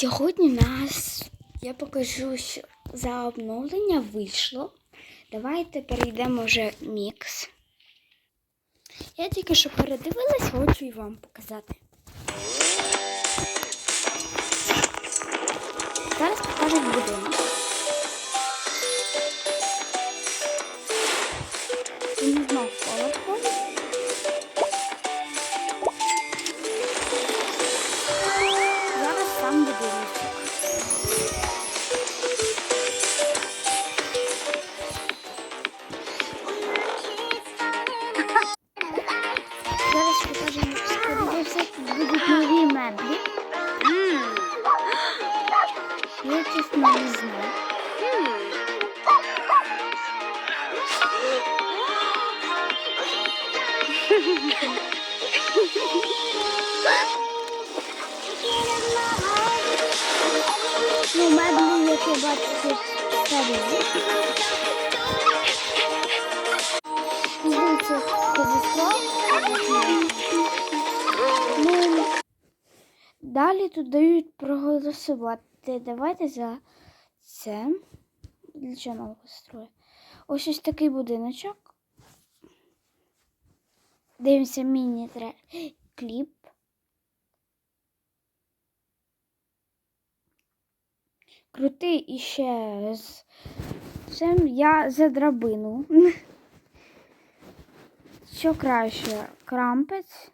Сьогодні нас я покажу, що за обновлення вийшло. Давайте перейдемо вже в мікс. Я тільки що передивилась, хочу і вам показати. Зараз покажу будинок. Він знов поверхом. Нові меблі. Я чесно не знаю. Ну, меблі, як я бачу, тут старі. Здається, Ну, далі тут дають проголосувати. Давайте за це. Для чого нового строю? Ось ось такий будиночок. Дивимося міні-кліп. Крутий і ще з цим я за драбину. Що краще? Крампець?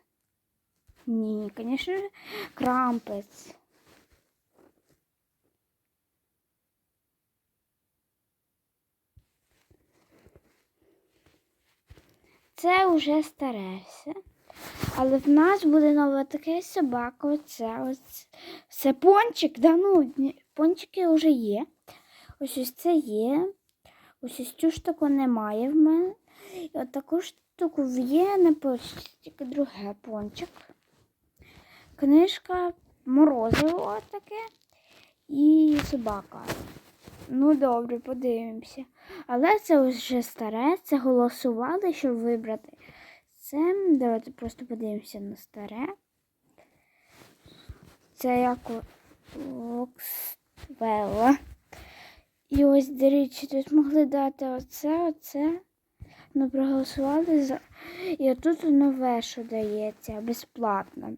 Ні, звісно крампець. Це вже старе все. Але в нас буде нова така собака. Оце ось. Це пончик, да, ну, пончики вже є. Ось ось це є. Ось ось цю штуку немає в мене. І от таку штуку є на почті, тільки друге пончик. Книжка, морозиво таке і собака. Ну, добре, подивимося. Але це вже старе, це голосували, щоб вибрати. Це давайте просто подивимося на старе. Це як Воксвелла. І ось, до речі, тут могли дати оце, оце. Ну, проголосували за. І отут нове, що дається, безплатно.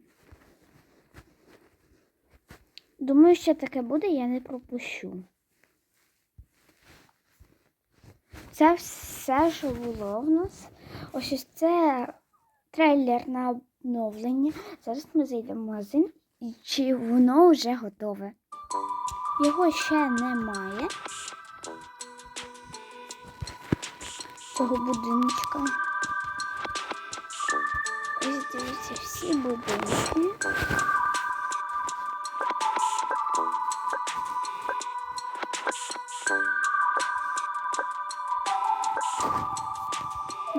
Думаю, що таке буде, я не пропущу. Це все, що було в нас. Ось ось це трейлер на обновлення. Зараз ми зайдемо в магазин і чи воно вже готове. Його ще немає. Цього будиночка. Ось дивіться всі будинки.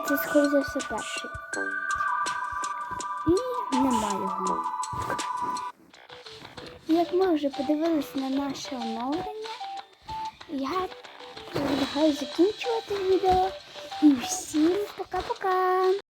Це, скоріше за все, перший. І немає його. Як ми вже подивилися на наше оновлення, я предлагаю закінчувати відео. І всім пока-пока!